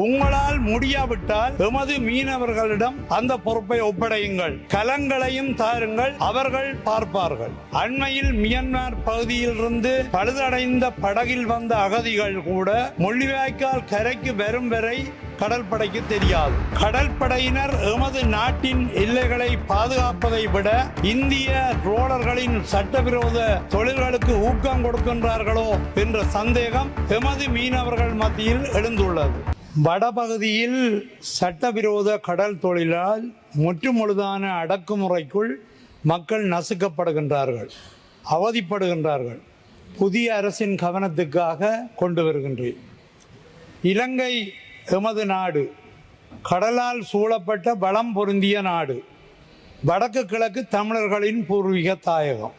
உங்களால் முடியாவிட்டால் எமது மீனவர்களிடம் அந்த பொறுப்பை ஒப்படையுங்கள். கலங்களையும் தாருங்கள் அவர்கள் பார்ப்பார்கள். அண்மையில் மியன்மார் பகுதியிலிருந்து பழுதடைந்த படகில் வந்த அகதிகள் கூட முள்ளிவாய்க்கால் கரைக்கு வரும் வரை கடற்படைக்கு தெரியாது. கடற்படையினர் எமது நாட்டின் எல்லைகளை பாதுகாப்பதை விட இந்திய ரோலர்களின் சட்டவிரோத தொழில்களுக்கு ஊக்கம் கொடுக்கின்றார்களோ என்ற சந்தேகம் எமது மீனவர்கள் மத்தியில் எழுந்துள்ளது. வடபகுதியில் சட்டவிரோத கடல் தொழிலால் முற்றுமுழுதான அடக்குமுறைக்குள் மக்கள் நசுக்கப்படுகின்றார்கள் அவதிப்படுகின்றார்கள். புதிய அரசின் கவனத்துக்காக கொண்டு வருகின்றேன். இலங்கை எமது நாடு கடலால் சூழப்பட்ட பலம் பொருந்திய நாடு வடக்கு கிழக்கு தமிழர்களின் பூர்வீக தாயகம்.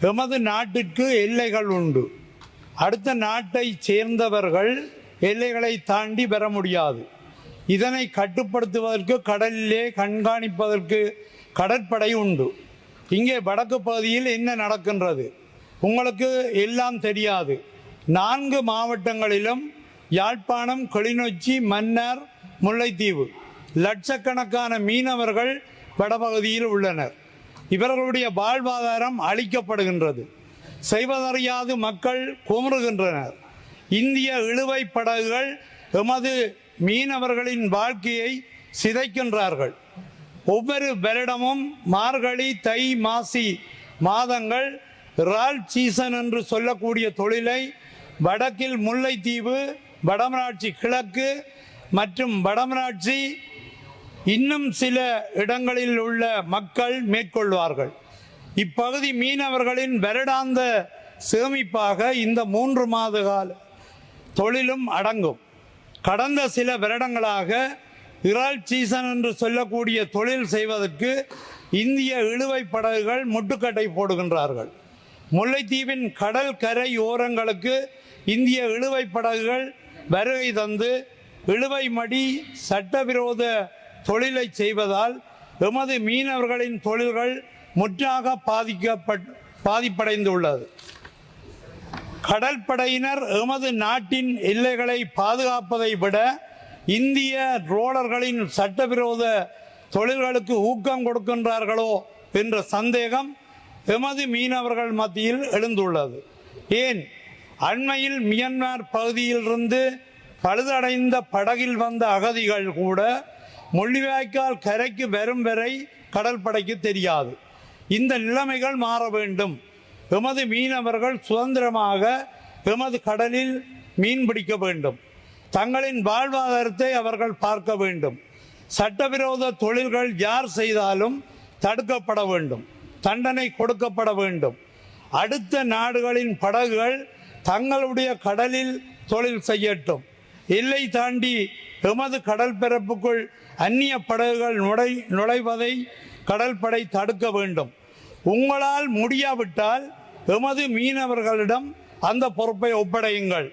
எமது நாட்டிற்கு எல்லைகள் உண்டு. அடுத்த நாட்டை சேர்ந்தவர்கள் எல்லைகளை தாண்டி பெற முடியாது. இதனை கட்டுப்படுத்துவதற்கு கடலிலே கண்காணிப்பதற்கு கடற்படை உண்டு. இங்கே வடக்கு பகுதியில் என்ன நடக்கின்றது? உங்களுக்கு எல்லாம் தெரியாது. நான்கு மாவட்டங்களிலும் யாழ்ப்பாணம் கிளிநொச்சி மன்னார் முல்லைத்தீவு. லட்சக்கணக்கான மீனவர்கள் வடபகுதியில் உள்ளனர். இவர்களுடைய வாழ்வாதாரம் அளிக்கப்படுகின்றது செய்வதறியாது மக்கள் குமுறுகின்றனர். இந்திய இழுவை படகுகள் எமது மீனவர்களின் வாழ்க்கையை சிதைக்கின்றார்கள். ஒவ்வொரு வருடமும் மார்கழி தை மாசி மாதங்கள் இறால் சீசன் என்று சொல்லக்கூடிய தொழிலை வடக்கில் முல்லைத்தீவு வடமராட்சி கிழக்கு மற்றும் வடமராட்சி இன்னும் சில இடங்களில் உள்ள மக்கள் மேற்கொள்வார்கள். இப்பகுதி மீனவர்களின் வருடாந்த சேமிப்பாக இந்த மூன்று மாத கால தொழிலும் அடங்கும். கடந்த சில வருடங்களாக இறால் சீசன் என்று சொல்லக்கூடிய தொழில் செய்வதற்கு இந்திய இழுவை படகுகள் முட்டுக்கட்டை போடுகின்றார்கள். முல்லைத்தீவின் கடல் கரை ஓரங்களுக்கு இந்திய இழுவை படகுகள் வருகை தந்து இழுவை மடி சட்டவிரோத தொழிலை செய்வதால் எமது மீனவர்களின் தொழில்கள் முற்றாக பாதிக்கப்பட் பாதிப்படைந்துள்ளது. கடற்படையினர் எமது நாட்டின் எல்லைகளை பாதுகாப்பதை விட இந்திய ரோலர்களின் சட்டவிரோத தொழில்களுக்கு ஊக்கம் கொடுக்கின்றார்களோ என்ற சந்தேகம் எமது மீனவர்கள் மத்தியில் எழுந்துள்ளது. ஏன்? அண்மையில் மியன்மார் பகுதியிலிருந்து பழுதடைந்த படகில் வந்த அகதிகள் கூட முள்ளிவாய்க்கால் கரைக்கு வரும் வரை கடற்படைக்கு தெரியாது. இந்த நிலைமைகள் மாற வேண்டும். எமது மீனவர்கள் சுதந்திரமாக எமது கடலில் மீன் பிடிக்க வேண்டும். தங்களின் வாழ்வாதாரத்தை அவர்கள் பார்க்க வேண்டும். சட்டவிரோத தொழில்கள் யார் செய்தாலும் தடுக்கப்பட வேண்டும். தண்டனை கொடுக்கப்பட வேண்டும். அடுத்த நாடுகளின் படகுகள் தங்களுடைய கடலில் தொழில் செய்யட்டும். எல்லை தாண்டி எமது கடல் பரப்புக்குள் அந்நிய படகுகள் நுழை நுழைவதை கடற்படை தடுக்க வேண்டும். உங்களால் முடியாவிட்டால் எமது மீனவர்களிடம் அந்த பொறுப்பை ஒப்படையுங்கள்.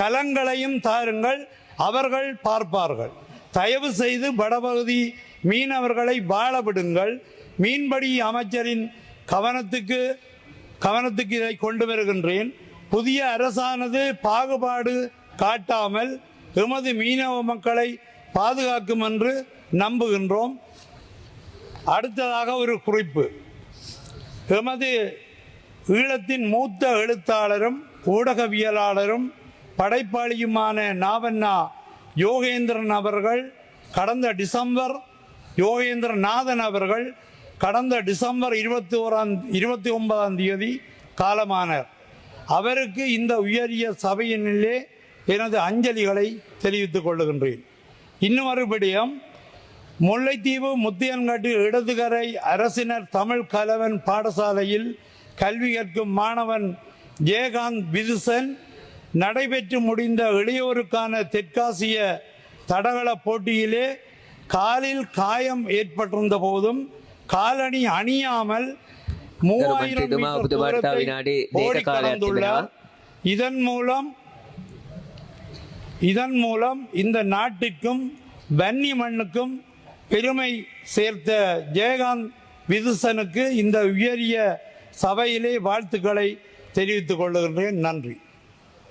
கலங்களையும் தாருங்கள் அவர்கள் பார்ப்பார்கள். தயவு செய்து வடபகுதி மீனவர்களை வாழ விடுங்கள் மீன்பிடி அமைச்சரின் கவனத்துக்கு கவனத்துக்கு இதை கொண்டு வருகின்றேன். புதிய அரசானது பாகுபாடு காட்டாமல் எமது மீனவ மக்களை பாதுகாக்கும் என்று நம்புகின்றோம். அடுத்ததாக ஒரு குறிப்பு. எமது ஈழத்தின் மூத்த எழுத்தாளரும் ஊடகவியலாளரும் படைப்பாளியுமான நாவண்ணா யோகேந்திரன் அவர்கள் கடந்த டிசம்பர் யோகேந்திரநாதன் அவர்கள் கடந்த டிசம்பர் இருபத்தி ஓராம் இருபத்தி ஒன்பதாம் தேதி காலமானார். அவருக்கு இந்த உயரிய சபையினிலே எனது அஞ்சலிகளை தெரிவித்துக் கொள்ளுகின்றேன். இன்னும் மறுபடியும் முல்லைத்தீவு முத்தியன்காட்டு இடதுகரை அரசினர் தமிழ் கலவன் பாடசாலையில் கல்வி கற்கும் மாணவன் ஜெயகாந்த் விதுசன் நடைபெற்று முடிந்த இளையோருக்கான தெற்காசிய தடகள போட்டியிலே காலில் காயம் ஏற்பட்டிருந்த போதும் காலணி அணியாமல் மூவாயிரம் இதன் மூலம் இதன் மூலம் இந்த நாட்டுக்கும் வன்னி மண்ணுக்கும் பெருமை சேர்த்த ஜெயகாந்த் விதுசனுக்கு இந்த உயரிய சபையிலே வாழ்த்துக்களை தெரிவித்துக் கொள்ளுகின்றேன். நன்றி.